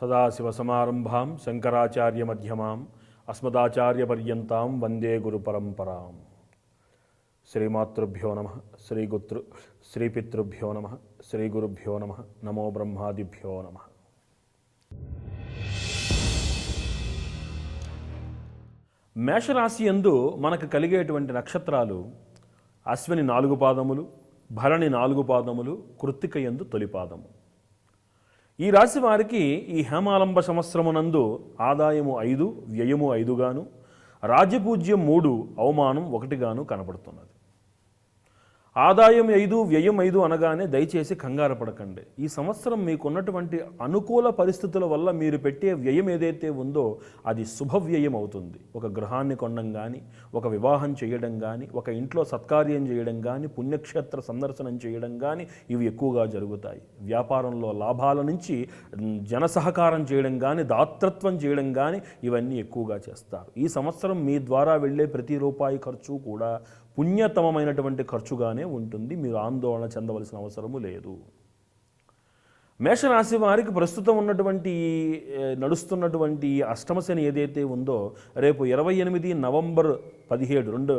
సదాశివసమారంభాం శంకరాచార్యమధ్యమాం అస్మదాచార్యపర్యంతం వందే గురు పరంపరాం శ్రీమాతృభ్యో నమ శ్రీగుతృ శ్రీపితృభ్యో నమ శ్రీగురుభ్యో నమ నమో బ్రహ్మాదిభ్యో నమ మేషరాశి యందు మనకు కలిగేటువంటి నక్షత్రాలు అశ్విని నాలుగు పాదములు భరణి నాలుగు పాదములు కృత్తిక ఎందు తొలి పాదము. ఈ రాశి వారికి ఈ హేమాలంబ సంవత్సరమునందు ఆదాయము ఐదు వ్యయము ఐదుగాను రాజపూజ్యం మూడు అవమానం ఒకటిగాను కనబడుతున్నది. ఆదాయం ఐదు వ్యయం ఐదు అనగానే దయచేసి కంగారు పడకండి. ఈ సంవత్సరం మీకున్నటువంటి అనుకూల పరిస్థితుల వల్ల మీరు పెట్టే వ్యయం ఏదైతే ఉందో అది శుభ వ్యయం అవుతుంది. ఒక గృహాన్ని కొనడం కానీ ఒక వివాహం చేయడం కానీ ఒక ఇంట్లో సత్కార్యం చేయడం కానీ పుణ్యక్షేత్ర సందర్శనం చేయడం కానీ ఇవి ఎక్కువగా జరుగుతాయి. వ్యాపారంలో లాభాల నుంచి జనసహకారం జన సహకారం చేయడం కానీ దాతృత్వం చేయడం కానీ ఇవన్నీ ఎక్కువగా చేస్తారు. ఈ సంవత్సరం మీ ద్వారా వెళ్ళే ప్రతి రూపాయి ఖర్చు కూడా పుణ్యతమమైనటువంటి ఖర్చుగానే ఉంటుంది. మీరు ఆందోళన చెందవలసిన అవసరము లేదు. మేషరాశి వారికి ప్రస్తుతం ఉన్నటువంటి నడుస్తున్నటువంటి అష్టమశని అష్టమ శని ఏదైతే ఉందో రేపు ఇరవై ఎనిమిది నవంబర్ పదిహేడు రెండు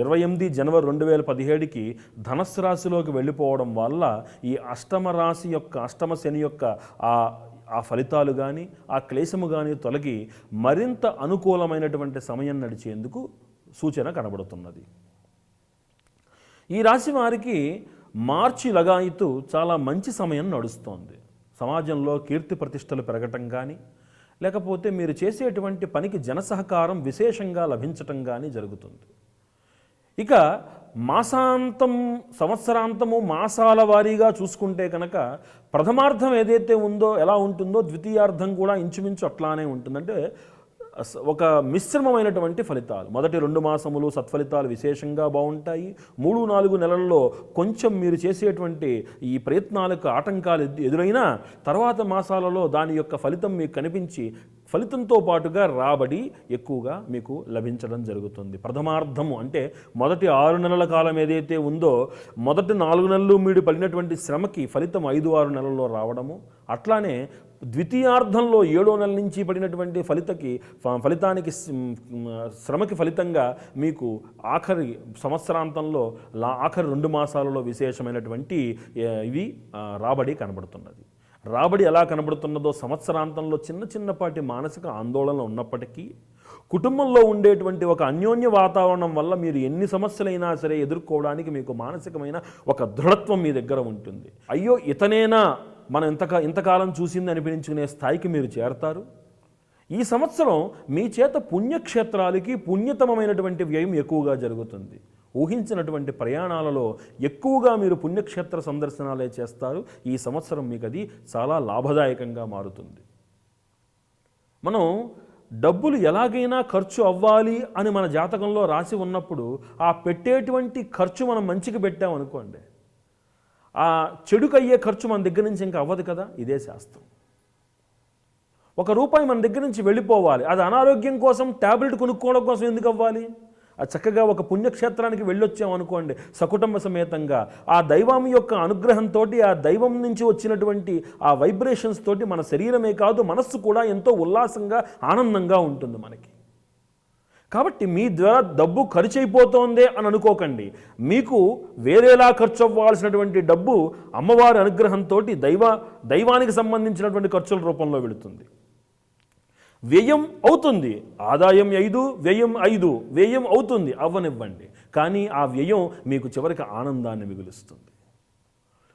ఇరవై ఎనిమిది జనవరి రెండు వేల పదిహేడుకి ధనస్సు రాశిలోకి వెళ్ళిపోవడం వల్ల ఈ అష్టమ రాశి యొక్క అష్టమ శని యొక్క ఆ ఆ ఫలితాలు కానీ ఆ క్లేశము కానీ తొలగి మరింత అనుకూలమైనటువంటి సమయం నడిచేందుకు సూచన కనబడుతున్నది. ఈ రాశి వారికి మార్చి లగాయితూ చాలా మంచి సమయం నడుస్తోంది. సమాజంలో కీర్తి ప్రతిష్టలు పెరగటం కానీ లేకపోతే మీరు చేసేటువంటి పనికి జనసహకారం విశేషంగా లభించటం కానీ జరుగుతుంది. ఇక మాసాంతం సంవత్సరాంతము మాసాల వారీగా చూసుకుంటే కనుక ప్రథమార్థం ఏదైతే ఉందో ఎలా ఉంటుందో ద్వితీయార్థం కూడా ఇంచుమించు అట్లానే ఉంటుందంటే ఒక మిశ్రమమైనటువంటి ఫలితాలు. మొదటి రెండు మాసములు సత్ఫలితాలు విశేషంగా బాగుంటాయి. మూడు నాలుగు నెలల్లో కొంచెం మీరు చేసేటువంటి ఈ ప్రయత్నాలకు ఆటంకాలు ఎదురైనా తర్వాత మాసాలలో దాని యొక్క ఫలితం మీకు కనిపించి ఫలితంతో పాటుగా రాబడి ఎక్కువగా మీకు లభించడం జరుగుతుంది. ప్రథమార్థము అంటే మొదటి ఆరు నెలల కాలం ఏదైతే ఉందో మొదటి నాలుగు నెలలు మీరు పడినటువంటి శ్రమకి ఫలితం ఐదు ఆరు నెలల్లో రావడము. అట్లానే ద్వితీయార్థంలో ఏడో నెల నుంచి పడినటువంటి ఫలితకి ఫలితానికి శ్రమకి ఫలితంగా మీకు ఆఖరి సంవత్సరాంతంలో లా ఆఖరి రెండు మాసాలలో విశేషమైనటువంటి ఇవి రాబడి కనబడుతున్నది. రాబడి ఎలా కనబడుతున్నదో సంవత్సరాంతంలో చిన్న చిన్నపాటి మానసిక ఆందోళన ఉన్నప్పటికీ కుటుంబంలో ఉండేటువంటి ఒక అన్యోన్య వాతావరణం వల్ల మీరు ఎన్ని సమస్యలైనా సరే ఎదుర్కోవడానికి మీకు మానసికమైన ఒక దృఢత్వం మీ దగ్గర ఉంటుంది. అయ్యో ఇతనేనా? మనం ఇంతకా ఇంతకాలం చూసింది అనిపించుకునే స్థాయికి మీరు చేరతారు? ఈ సంవత్సరం మీ చేత పుణ్యక్షేత్రాలకి పుణ్యతమమైనటువంటి వ్యయం ఎక్కువగా జరుగుతుంది. ఊహించినటువంటి ప్రయాణాలలో ఎక్కువగా మీరు పుణ్యక్షేత్ర సందర్శనాలే చేస్తారు. ఈ సంవత్సరం మీకు అది చాలా లాభదాయకంగా మారుతుంది. మనం డబ్బులు ఎలాగైనా ఖర్చు అవ్వాలి అని మన జాతకంలో రాసి ఉన్నప్పుడు ఆ పెట్టేటువంటి ఖర్చు మనం మంచికి పెట్టామనుకోండి ఆ చెడుకు అయ్యే ఖర్చు మన దగ్గర నుంచి ఇంకా అవ్వదు కదా? ఇదే శాస్త్రం. ఒక రూపాయి మన దగ్గర నుంచి వెళ్ళిపోవాలి. అది అనారోగ్యం కోసం ట్యాబ్లెట్ కొనుక్కోవడం కోసం ఎందుకు అవ్వాలి? అది చక్కగా ఒక పుణ్యక్షేత్రానికి వెళ్ళొచ్చాం అనుకోండి సకుటుంబ సమేతంగా. ఆ దైవం యొక్క అనుగ్రహంతో ఆ దైవం నుంచి వచ్చినటువంటి ఆ వైబ్రేషన్స్ తోటి మన శరీరమే కాదు మనస్సు కూడా ఎంతో ఉల్లాసంగా ఆనందంగా ఉంటుంది మనకి. కాబట్టి మీ ద్వారా డబ్బు ఖర్చు అయిపోతోందే అని అనుకోకండి. మీకు వేరేలా ఖర్చు అవ్వాల్సినటువంటి డబ్బు అమ్మవారి అనుగ్రహంతో దైవ దైవానికి సంబంధించినటువంటి ఖర్చుల రూపంలో వెళుతుంది. వ్యయం అవుతుంది. ఆదాయం ఐదు వ్యయం ఐదు వ్యయం అవుతుంది. అవ్వనివ్వండి. కానీ ఆ వ్యయం మీకు చివరికి ఆనందాన్ని మిగులుస్తుంది.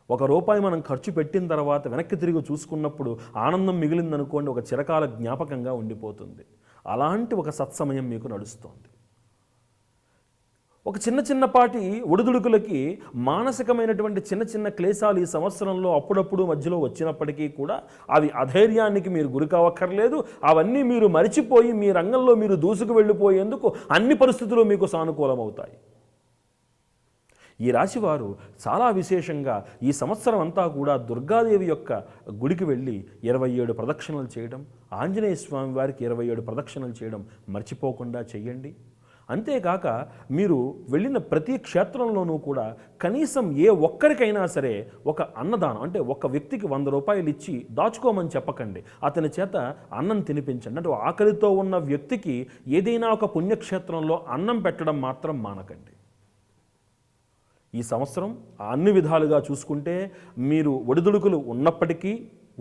ఒక రూపాయి మనం ఖర్చు పెట్టిన తర్వాత వెనక్కి తిరిగి చూసుకున్నప్పుడు ఆనందం మిగిలిందనుకోండి ఒక చిరకాల జ్ఞాపకంగా ఉండిపోతుంది. అలాంటి ఒక సత్సమయం మీకు నడుస్తోంది. ఒక చిన్న చిన్నపాటి ఒడిదుడుకులకి మానసికమైనటువంటి చిన్న చిన్న క్లేశాలు ఈ సంవత్సరంలో అప్పుడప్పుడు మధ్యలో వచ్చినప్పటికీ కూడా అవి అధైర్యానికి మీరు గురి కావక్కర్లేదు. అవన్నీ మీరు మరిచిపోయి మీ రంగంలో మీరు దూసుకు వెళ్ళిపోయేందుకు అన్ని పరిస్థితులు మీకు సానుకూలమవుతాయి. ఈ రాశివారు చాలా విశేషంగా ఈ సంవత్సరం అంతా కూడా దుర్గాదేవి యొక్క గుడికి వెళ్ళి ఇరవై ఏడు ప్రదక్షిణలు చేయడం ఆంజనేయ స్వామి వారికి ఇరవై ఏడు ప్రదక్షిణలు చేయడం మర్చిపోకుండా చెయ్యండి అంతేకాక మీరు వెళ్ళిన ప్రతి క్షేత్రంలోనూ కూడా కనీసం ఏ ఒక్కరికైనా సరే ఒక అన్నదానం అంటే ఒక వ్యక్తికి వంద రూపాయలు ఇచ్చి దాచుకోమని చెప్పకండి. అతని చేత అన్నం తినిపించండి. అంటే ఆకలితో ఉన్న వ్యక్తికి ఏదైనా ఒక పుణ్యక్షేత్రంలో అన్నం పెట్టడం మాత్రం మానకండి. ఈ సంవత్సరం అన్ని విధాలుగా చూసుకుంటే మీరు ఒడిదుడుకులు ఉన్నప్పటికీ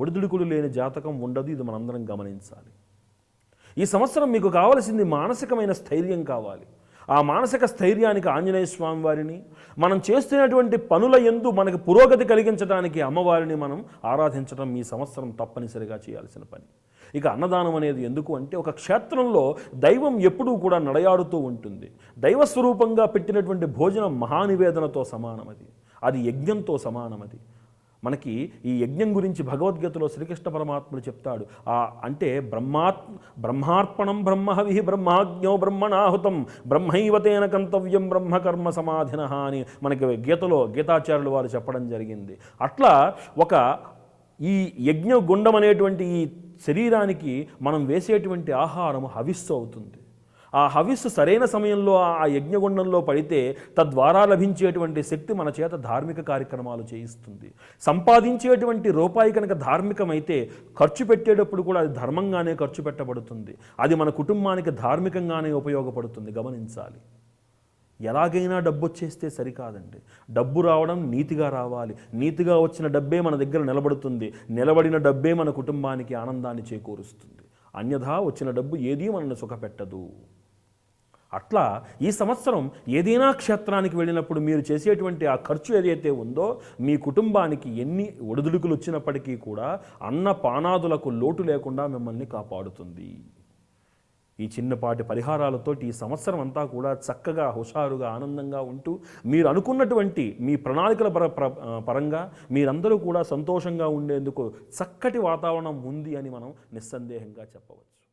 ఒడిదుడుకులు లేని జాతకం ఉండదు ఇది మనందరం గమనించాలి. ఈ సంవత్సరం మీకు కావలసింది మానసికమైన స్థైర్యం కావాలి. ఆ మానసిక స్థైర్యానికి ఆంజనేయ స్వామి వారిని మనం చేస్తున్నటువంటి పనుల ఎందు మనకు పురోగతి కలిగించడానికి అమ్మవారిని మనం ఆరాధించడం ఈ సంవత్సరం తప్పనిసరిగా చేయాల్సిన పని. ఇక అన్నదానం అనేది ఎందుకు అంటే ఒక క్షేత్రంలో దైవం ఎప్పుడూ కూడా నడయాడుతూ ఉంటుంది. దైవ స్వరూపంగా పెట్టినటువంటి భోజనం మహానివేదనతో సమానం అది. యజ్ఞంతో సమానం అది. మనకి ఈ యజ్ఞం గురించి భగవద్గీతలో శ్రీకృష్ణ పరమాత్ముడు చెప్తాడు. ఆ అంటే బ్రహ్మాత్ బ్రహ్మార్పణం బ్రహ్మహవి బ్రహ్మాజ్ఞో బ్రహ్మణాహుతం బ్రహ్మైవతేన కంతవ్యం బ్రహ్మకర్మ సమాధిన అని మనకి గీతలో గీతాచార్యులు వారు చెప్పడం జరిగింది. అట్లా ఒక ఈ యజ్ఞ గుండం అనేటువంటి ఈ శరీరానికి మనం వేసేటువంటి ఆహారం హవిస్సు అవుతుంది. ఆ హవిస్సు సరైన సమయంలో ఆ యజ్ఞగుండంలో పడితే తద్వారా లభించేటువంటి శక్తి మన చేత ధార్మిక కార్యక్రమాలు చేయిస్తుంది. సంపాదించేటువంటి రూపాయి కనుక ధార్మికమైతే ఖర్చు పెట్టేటప్పుడు కూడా అది ధర్మంగానే ఖర్చు పెట్టబడుతుంది. అది మన కుటుంబానికి ధార్మికంగానే ఉపయోగపడుతుంది. గమనించాలి. ఎలాగైనా డబ్బు వచ్చేస్తే సరికాదండి. డబ్బు రావడం నీతిగా రావాలి. నీతిగా వచ్చిన డబ్బే మన దగ్గర నిలబడుతుంది. నిలబడిన డబ్బే మన కుటుంబానికి ఆనందాన్ని చేకూరుస్తుంది. అన్యథా వచ్చిన డబ్బు ఏదీ మనల్ని సుఖపెట్టదు. అట్లా ఈ సంవత్సరం ఏదైనా క్షేత్రానికి వెళ్ళినప్పుడు మీరు చేసేటువంటి ఆ ఖర్చు ఏదైతే ఉందో మీ కుటుంబానికి ఎన్ని ఒడిదుడుకులు వచ్చినప్పటికీ కూడా అన్న పానాదులకు లోటు లేకుండా మిమ్మల్ని కాపాడుతుంది. ఈ చిన్నపాటి పరిహారాలతోటి ఈ సంవత్సరం అంతా కూడా చక్కగా హుషారుగా ఆనందంగా ఉంటూ మీరు అనుకున్నటువంటి మీ ప్రణాళికల పర పరంగా మీరందరూ కూడా సంతోషంగా ఉండేందుకు చక్కటి వాతావరణం ఉంది అని మనం నిస్సందేహంగా చెప్పవచ్చు.